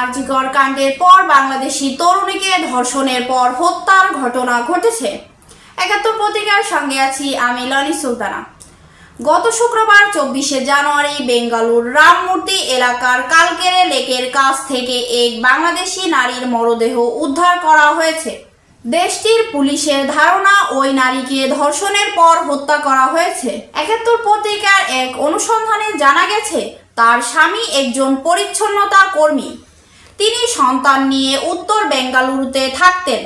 আরজিকর কাণ্ডের পর বাংলাদেশি তরুণীকে ধর্ষণের পর হত্যার ঘটনা ঘটেছে। একাত্তর পত্রিকার সঙ্গে আছি আমি লনি সুলতানা। গত শুক্রবার চব্বিশে জানুয়ারি বেঙ্গালুর রামমূর্তি এলাকার কালকেরে লেকের কাছ থেকে এক বাংলাদেশি নারীর মরদেহ উদ্ধার করা হয়েছে। দেশটির পুলিশের ধারণা, ওই নারীকে ধর্ষণের পর হত্যা করা হয়েছে। একাত্তর পত্রিকার এক অনুসন্ধানে জানা গেছে, তার স্বামী একজন পরিচ্ছন্নতা কর্মী। তিনি সন্তান নিয়ে উত্তর বেঙ্গালুরুতে থাকতেন।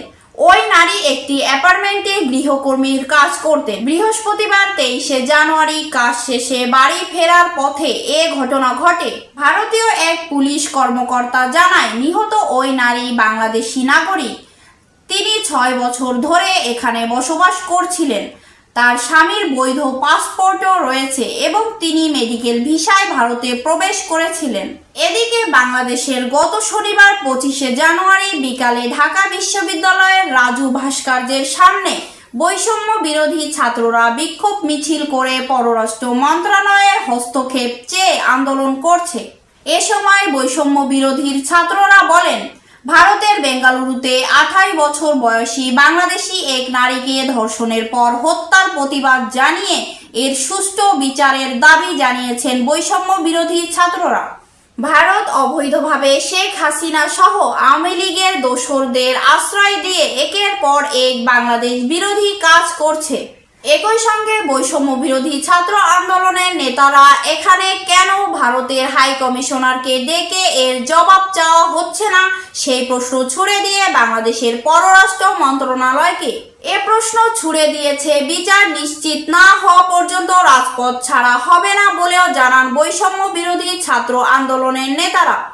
ওই নারী একটি অ্যাপার্টমেন্টে গৃহকর্মীর কাজ করতেন। বৃহস্পতিবার তেইশে জানুয়ারি কাজ শেষে বাড়ি ফেরার পথে এ ঘটনা ঘটে। ভারতীয় এক পুলিশ কর্মকর্তা জানায়, নিহত ওই নারী বাংলাদেশি নাগরিক। তিনি ছয় বছর ধরে এখানে বসবাস করছিলেন। তার স্বামীর বৈধ পাসপোর্টও রয়েছে এবং তিনি মেডিকেল ভিসায় ভারতে প্রবেশ করেছিলেন। এদিকে বাংলাদেশের গত শনিবার পঁচিশে জানুয়ারি বিকালে ঢাকা বিশ্ববিদ্যালয়ের রাজু ভাস্কর্যের সামনে বৈষম্য বিরোধী ছাত্ররা বিক্ষোভ মিছিল করে পররাষ্ট্র মন্ত্রণালয়ের হস্তক্ষেপ চেয়ে আন্দোলন করছে। এ সময় বৈষম্য বিরোধীর ছাত্ররা বলেন ভারতের বেঙ্গালুরুতে আঠাশ বছর বয়সী বাংলাদেশি এক নারীকে ধর্ষণের পর হত্যার প্রতিবাদ জানিয়ে এর সুষ্ঠু বিচারের দাবি জানিয়েছেন বৈষম্য বিরোধী ছাত্ররা। ভারত অবৈধভাবে শেখ হাসিনা সহ আওয়ামী লীগের দোসরদের আশ্রয় দিয়ে একের পর এক বাংলাদেশ বিরোধী কাজ করছে। একই সঙ্গে বৈষম্য বিরোধী ছাত্র আন্দোলনের নেতারা এখানে কেন ভারতের হাই কমিশনারকে ডেকে এর জবাব চাওয়া হচ্ছে না? সেই প্রশ্ন ছুড়ে দিয়ে বাংলাদেশের পররাষ্ট্র মন্ত্রণালয়কে এ প্রশ্ন ছুড়ে দিয়েছে বিচার নিশ্চিত না হওয়া পর্যন্ত রাজপথ ছাড়া হবে না বলেও জানান বৈষম্য বিরোধী ছাত্র আন্দোলনের নেতারা।